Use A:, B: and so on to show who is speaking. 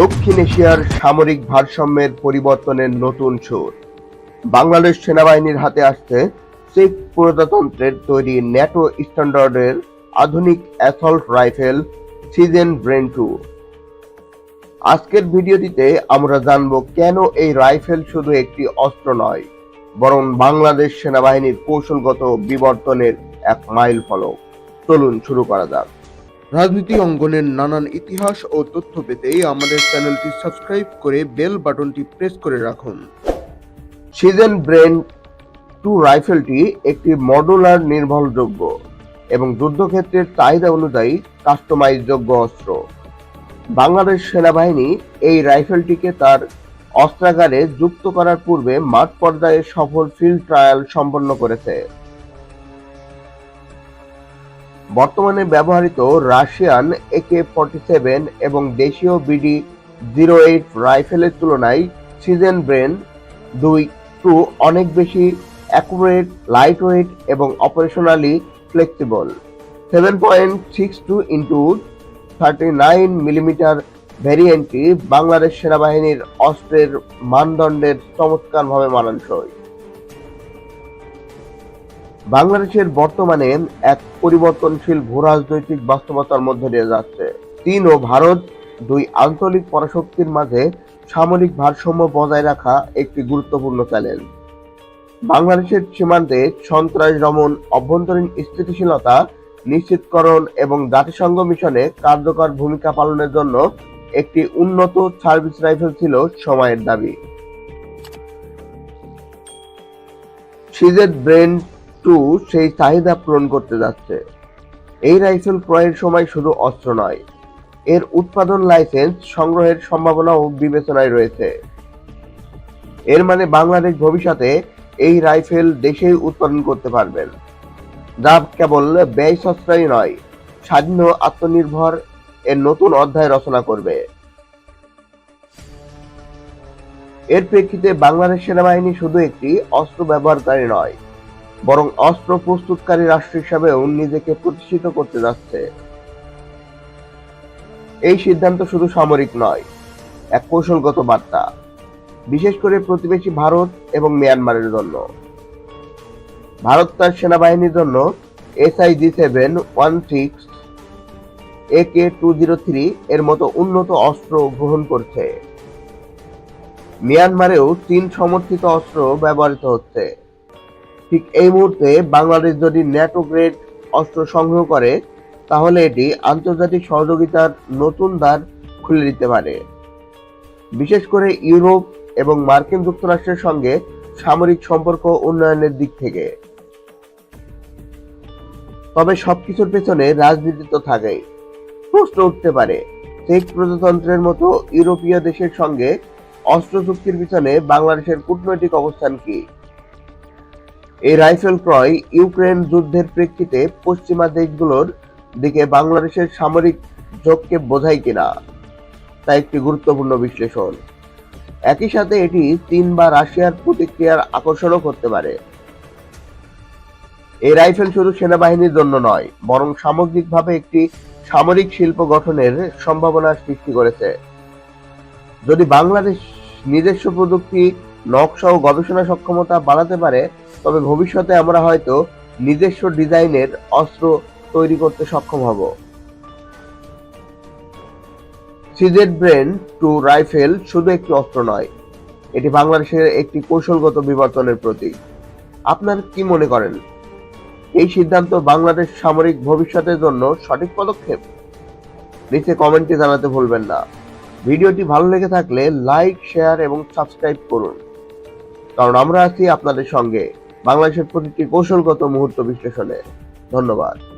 A: দক্ষিণ এশিয়ার সামরিক ভারসাম্যের পরিবর্তনের নতুন সুর। বাংলাদেশ সেনাবাহিনীর হাতে আসছে শিখ প্রজাতন্ত্রের তৈরি ন্যাটো স্ট্যান্ডার্ডের আধুনিক অ্যাসল্ট রাইফেল সিজেন ব্রেন টু আজকের ভিডিওটিতে আমরা জানব কেন এই রাইফেল শুধু একটি অস্ত্র নয়, বরং বাংলাদেশ সেনাবাহিনীর কৌশলগত বিবর্তনের এক মাইল ফলক চলুন শুরু করা যাক। রাজনীতি অঙ্গনের নানান ইতিহাস ও তথ্য পেতে আমাদের চ্যানেলটি সাবস্ক্রাইব করে বেল বাটনটি প্রেস করে রাখুন। সিজেন ব্রেন টু রাইফেলটি একটি মডুলার নির্ভরযোগ্য এবং যুদ্ধক্ষেত্রের চাহিদা অনুযায়ী কাস্টমাইজ যোগ্য অস্ত্র। বাংলাদেশ সেনাবাহিনী এই রাইফেলটিকে তার অস্ত্রাগারে যুক্ত করার পূর্বে মাঠ পর্যায়ে সফল ফিল্ড ট্রায়াল সম্পন্ন করেছে। বর্তমানে ব্যবহৃত রাশিয়ান একে ফর্টি সেভেন এবং দেশীয় বিডি জিরো এইট রাইফেলের তুলনায় সিজেন ব্রেন দুই টু অনেক বেশি অ্যাকুরেট লাইট ওয়েট এবং operationally flexible seven point six two into thirty nine millimetre ভ্যারিয়েন্টটি Bangladesh সেনাবাহিনীর অস্ত্রের মানদণ্ডের চমৎকারভাবে মানানসই। বাংলাদেশের বর্তমানে এক পরিবর্তনশীল ভূরাজনৈতিক বাস্তবতার মধ্যে দিয়ে যাচ্ছে। চীন ও ভারত দুই আঞ্চলিক পরাশক্তির মাঝে সামরিক ভারসাম্য বজায় রাখা একটি গুরুত্বপূর্ণ চ্যালেঞ্জ। বাংলাদেশের সীমান্তে সন্ত্রাস দমন অভ্যন্তরীণ স্থিতিশীলতা, নিশ্চিতকরণ এবং জাতিসংঘ মিশনে কার্যকর ভূমিকা পালনের জন্য একটি উন্নত সার্ভিস রাইফেল ছিল সময়ের দাবি। সিজেড ব্রেন টু সেই চাহিদা পূরণ করতে যাচ্ছে। এই রাইফেল ক্রয়ের সময় শুধু অস্ত্র নয়, এর উৎপাদন লাইসেন্স সংগ্রহের সম্ভাবনাও বিবেচনায় রয়েছে। এর মানে বাংলাদেশ ভবিষ্যতে এই রাইফেল দেশেই উৎপাদন করতে পারবেন। যা কেবল ব্যয় সাশ্রয়ী নয়, স্বাধীন আত্মনির্ভর এর নতুন অধ্যায় রচনা করবে। এর প্রেক্ষিতে বাংলাদেশ সেনাবাহিনী শুধু একটি অস্ত্র ব্যবহারকারী নয় বরং অস্ত্র প্রস্তুতকারী রাষ্ট্র হিসাবেও নিজেকে প্রতিষ্ঠিত করতে যাচ্ছে। এই সিদ্ধান্ত শুধু সামরিক নয়, এক কৌশলগত বার্তা, বিশেষ করে প্রতিবেশী ভারত এবং মিয়ানমারের জন্য। ভারত তার সেনাবাহিনীর জন্য SIG seven, one six, A K two zero three এর মতো উন্নত অস্ত্র গ্রহণ করছে। মিয়ানমারেও চীন সমর্থিত অস্ত্র ব্যবহৃত হচ্ছে। ঠিক এই মুহূর্তে বাংলাদেশ যদি ন্যাটো গ্রেড অস্ত্র সংগ্রহ করে, তাহলে এটি আন্তর্জাতিক সহযোগিতার নতুন দ্বার খুলে দিতে পারে। বিশেষ করে ইউরোপ এবং মার্কিন যুক্তরাষ্ট্রের সঙ্গে সামরিক সম্পর্ক উন্নয়নের দিক থেকে। তবে সবকিছুর পেছনে রাজনীতি তো থাকেই। প্রশ্ন উঠতে পারে, চেক প্রজাতন্ত্রের মতো ইউরোপীয় দেশের সঙ্গে অস্ত্র চুক্তির পিছনে বাংলাদেশের কূটনৈতিক অবস্থান কি? এই রাইফেল ক্রয় ইউক্রেন যুদ্ধের প্রেক্ষিতে পশ্চিমা দেশগুলোর দিকে বাংলাদেশের সামরিক ঝোঁককে বোঝায় কিনা, তা একটি গুরুত্বপূর্ণ বিশ্লেষণ। একই সাথে এটি চীন বা রাশিয়ার প্রতিক্রিয়ার আকর্ষণও করতে পারে। এই রাইফেল শুধু সেনাবাহিনীর জন্য নয়, বরং সামগ্রিকভাবে একটি সামরিক শিল্প গঠনের সম্ভাবনা সৃষ্টি করেছে। যদি বাংলাদেশ নিজস্ব প্রযুক্তি, নকশা ও গবেষণা সক্ষমতা বাড়াতে পারে তবে ভবিষ্যতে আমরা হয়তো নিজস্ব ডিজাইনের অস্ত্র তৈরি করতে সক্ষম হব। সিজেড ব্রেন টু রাইফেল শুধু একটি অস্ত্র নয়, এটি বাংলাদেশের একটি কৌশলগত বিবর্তনের প্রতীক। আপনার কি মনে করেন? এই সিদ্ধান্ত বাংলাদেশ সামরিক ভবিষ্যতের জন্য সঠিক পদক্ষেপ? নিচে কমেন্টে জানাতে ভুলবেন না। ভিডিওটি ভালো লেগে থাকলে লাইক, শেয়ার এবং সাবস্ক্রাইব করুন। কারণ আমরা আছি আপনাদের সঙ্গে। বাংলাদেশের প্রতিটি কৌশলগত মুহূর্ত বিশ্লেষণে। ধন্যবাদ।